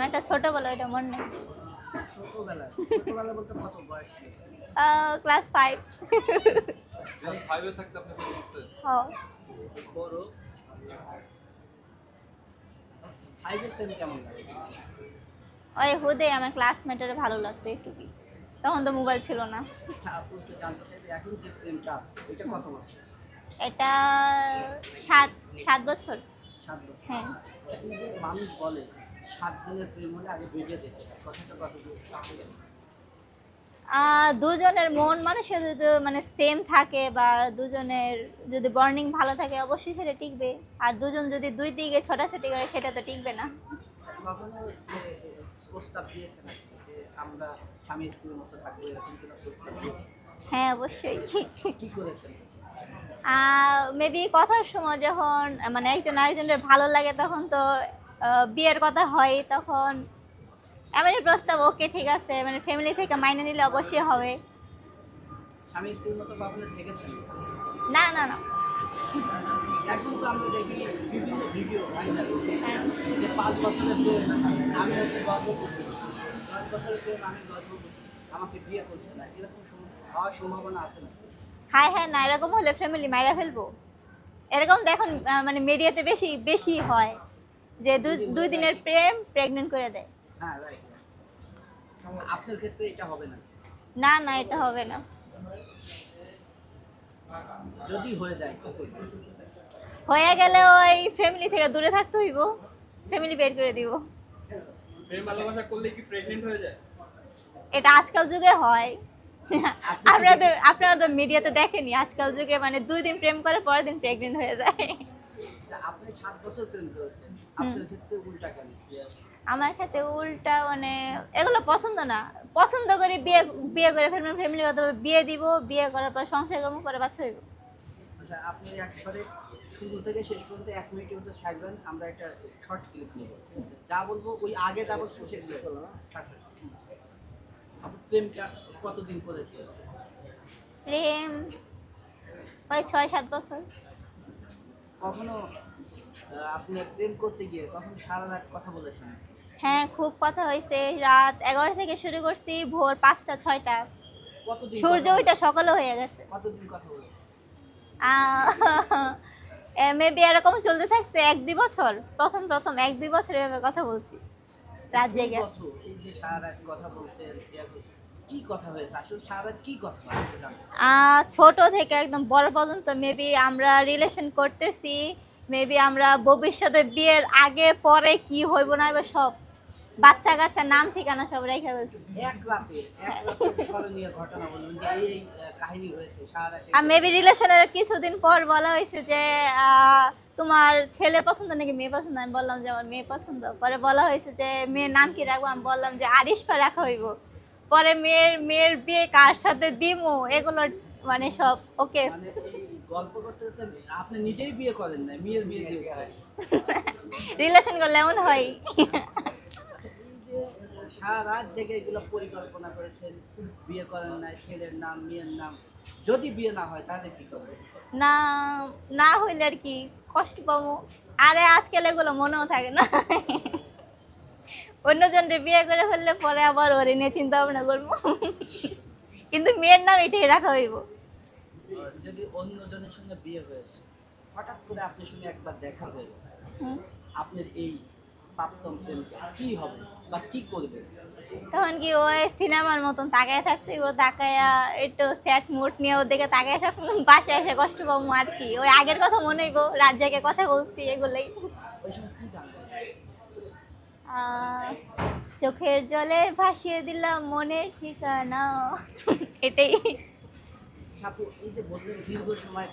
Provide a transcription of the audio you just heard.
একটা ছোটবেলা ওইটা মনে নেই। ছোটবেলায়? ছোটবেলা বলতে কত বয়স ক্লাস থাকতে আপনি হ্যাঁ। বড়? ফাইভের প্রেম কেমন লাগে? ওই হুদে আমার ক্লাসমেটের ভালো লাগতো একটু কি তখন তো মোবাইল ছিল না। আচ্ছা এখন যে প্রেমটা এটা কত বছর? এটা সাত সাত বছর। হ্যাঁ। আচ্ছা, এই যে মানুষ বলে সাত দিনের প্রেম হলে আগে যেতে কথাটা কত দুজনের মন মানুষের যদি মানে সেম থাকে বা দুজনের যদি বর্নিং ভালো থাকে অবশ্যই সেটা টিকবে। আর দুজন যদি দুই দিকে ছোটাছুটি করে সেটা তো টিকবে না। হ্যাঁ অবশ্যই। মেবি কথার সময় যখন মানে একজন আরেকজনের ভালো লাগে তখন তো বিয়ের কথা হয় তখন এমনই প্রস্তাব ওকে ঠিক আছে। মানে ফ্যামিলি থেকে মাইনে নিলে অবশ্যই হবে। স্বামী স্ত্রীর মতো কখনো থেকেছেন? না না না। এখন তো আমরা দেখি বিভিন্ন ভিডিও ভাইরাল হ্যাঁ। যে পাঁচ বছরের প্রেম আমি হচ্ছে গর্ভবতী পাঁচ বছরের প্রেম আমি গর্ভবতী আমাকে বিয়ে করছে না এরকম হওয়ার সম্ভাবনা আছে না? হ্যাঁ হ্যাঁ না এরকম হলে ফ্যামিলি মাইরা ফেলব? এরকম দেখুন মানে মিডিয়াতে বেশি বেশি হয়। যে দুই দিনের প্রেম প্রেগনেন্ট করে দেয়। হ্যাঁ আপনার ক্ষেত্রে এটা হবে না। না না এটা হবে না। যদি হয়ে যায় হয়ে গেলে ওই ফ্যামিলি থেকে দূরে থাকতে হইব। ফ্যামিলি বের করে দিব। প্রেম ভালোবাসা করলে কি প্রেগনেন্ট হয়ে যায়? এটা আজকাল যুগে হয়। আপনারা তো আপনারা তো মিডিয়াতে দেখেনি আজকাল যুগে মানে দুই দিন প্রেম করে পরের দিন প্রেগনেন্ট হয়ে যায়। আপনি সাত বছর প্রেম করেছেন আপনার ক্ষেত্রে উল্টা কেন? আমার ক্ষেত্রে উল্টা মানে এগুলো পছন্দ না। পছন্দ করে বিয়ে বিয়ে করে ফেলবেন ফ্যামিলি কথা বিয়ে দিব বিয়ে করার পর সংসার কর্ম করে বাচ্চা হইব। আচ্ছা আপনি একবারে শুরু থেকে শেষ পর্যন্ত এক মিনিটের মধ্যে থাকবেন আমরা একটা শর্ট ক্লিপ নেব। যা বলব ওই আগে যা সেগুলো বলব আপনি প্রেমটা কতদিন করেছেন? প্রেম ওই ছয় সাত বছর। কখনো আপনি প্রেম করতে গিয়ে কখনো সারা রাত কথা বলেছেন? হ্যাঁ খুব কথা হয়েছে। রাত এগারো থেকে শুরু করছি ভোর পাঁচটা ছয়টা। সূর্য ওইটা সকালে হয়ে গেছে? কতদিন কথা বলেছেন? মেবি এরকম চলতে থাকছে এক দুই বছর। প্রথম প্রথম এক দুই বছর এভাবে কথা বলছি। রাত জেগে। কথা বলছেন কি কথা হয়েছে? আসলে সারা কি কথা ছোট থেকে একদম বড় পর্যন্ত মেবি আমরা রিলেশন করতেছি মেবি আমরা ভবিষ্যতে বিয়ের আগে পরে কি হইব না হইব সব বাচ্চা কাচ্চা নাম ঠিকানা সব রেখে বলছি এক রাতে এক ঘটনা বলবেন যে এই এই কাহিনী হয়েছে সারা আর মেবি রিলেশনের কিছুদিন পর বলা হয়েছে যে আহ, তোমার ছেলে পছন্দ নাকি মেয়ে পছন্দ? আমি বললাম যে আমার মেয়ে পছন্দ। পরে বলা হয়েছে যে মেয়ের নাম কি রাখব? আমি বললাম যে আরিশপা রাখা হইব পরে মেয়ের মেয়ের বিয়ে কার সাথে দিমু? এগুলো মানে সব ওকে। মানে গল্প করতে আপনি নিজেই বিয়ে করেন না মেয়ের বিয়ে দিয়ে রিলেশন করলে এমন হয়। আচ্ছা সারা রাত জেগে এগুলো পরিকল্পনা করেছেন বিয়ে করেন না ছেলের নাম মেয়ের নাম। যদি বিয়ে না হয় তাহলে কি করবেন না না হইলে আর কি কষ্ট পাবো। আরে আজকাল এগুলো মনেও থাকে না। অন্যজনকে বিয়ে করে ফেললে পরে আবার ওরে নিয়ে চিন্তা ভাবনা করব। কিন্তু মেয়ের নাম এটাই রাখা হইব। যদি অন্যজনের সঙ্গে বিয়ে হয়েছে হঠাৎ করে আপনার সঙ্গে একবার দেখা হয়ে আপনার এই প্রাপ্তম প্রেমটা কি হবে বা কি করবে? তখন কি ওই সিনেমার মতন তাকায় থাকতে ও তাকায়া একটু স্যাট মুড নিয়ে ওদিকে তাকায় থাকব? বাসায় এসে কষ্ট পাবো আর কি? ওই আগের কথা মনে গো রাত জেগে কথা বলছি এগুলোই ওই সময় কি গান গাইবে? আহ, চোখের জলে ভাসিয়ে দিলাম মনের ঠিকানা। এটাই। সাপু এই যে বললেন দীর্ঘ সময়